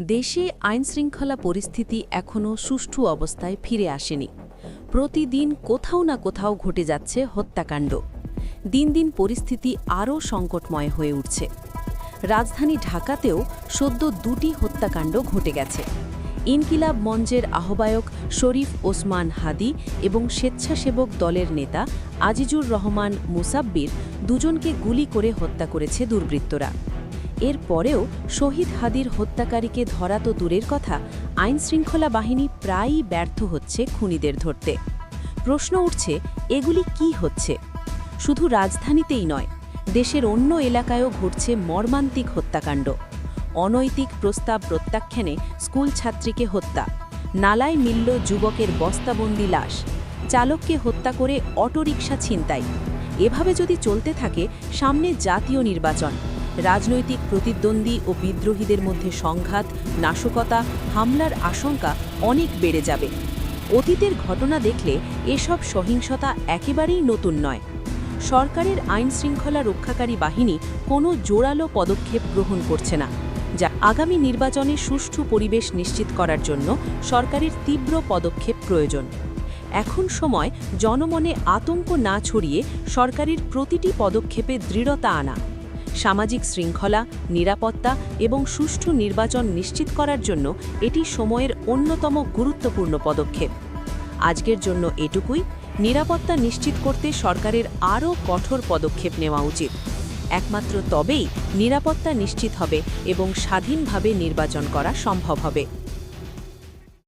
দেশে আইনশৃঙ্খলা পরিস্থিতি এখনও সুষ্ঠু অবস্থায় ফিরে আসেনি। প্রতিদিন কোথাও না কোথাও ঘটে যাচ্ছে হত্যাকাণ্ড। দিন দিন পরিস্থিতি আরও সংকটময় হয়ে উঠছে। রাজধানী ঢাকাতেও সদ্য দুটি হত্যাকাণ্ড ঘটে গেছে। ইনকিলাব মঞ্চের আহ্বায়ক শরীফ ওসমান হাদি এবং স্বেচ্ছাসেবক দলের নেতা আজিজুর রহমান মুসাব্বির দুজনকে গুলি করে হত্যা করেছে দুর্বৃত্তরা। এর পরেও শহীদ হাদির হত্যাকারীকে ধরা তো দূরের কথা, আইনশৃঙ্খলা বাহিনী প্রায়ই ব্যর্থ হচ্ছে খুনিদের ধরতে। প্রশ্ন উঠছে, এগুলি কি হচ্ছে? শুধু রাজধানীতেই নয়, দেশের অন্য এলাকায়ও ঘটছে মর্মান্তিক হত্যাকাণ্ড। অনৈতিক প্রস্তাব প্রত্যাখ্যানে স্কুল ছাত্রীকে হত্যা, নালায় মিলল যুবকের বস্তাবন্দি লাশ, চালককে হত্যা করে অটোরিকশা ছিনতাই। এভাবে যদি চলতে থাকে, সামনে জাতীয় নির্বাচন রাজনৈতিক প্রতিদ্বন্দ্বী ও বিদ্রোহীদের মধ্যে সংঘাত, নাশকতা, হামলার আশঙ্কা অনেক বেড়ে যাবে। অতীতের ঘটনা দেখলে এসব সহিংসতা একেবারেই নতুন নয়। সরকারের আইন শৃঙ্খলা রক্ষাকারী বাহিনী কোনো জোরালো পদক্ষেপ গ্রহণ করছে না, যা আগামী নির্বাচনে সুষ্ঠু পরিবেশ নিশ্চিত করার জন্য সরকারের তীব্র পদক্ষেপ প্রয়োজন। এখন সময় জনমনে আতঙ্ক না ছড়িয়ে সরকারের প্রতিটি পদক্ষেপে দৃঢ়তা আনা। সামাজিক শৃঙ্খলা, নিরাপত্তা এবং সুষ্ঠু নির্বাচন নিশ্চিত করার জন্য এটি সময়ের অন্যতম গুরুত্বপূর্ণ পদক্ষেপ। আজকের জন্য এটুকুই। নিরাপত্তা নিশ্চিত করতে সরকারের আরও কঠোর পদক্ষেপ নেওয়া উচিত। একমাত্র তবেই নিরাপত্তা নিশ্চিত হবে এবং স্বাধীনভাবে নির্বাচন করা সম্ভব হবে।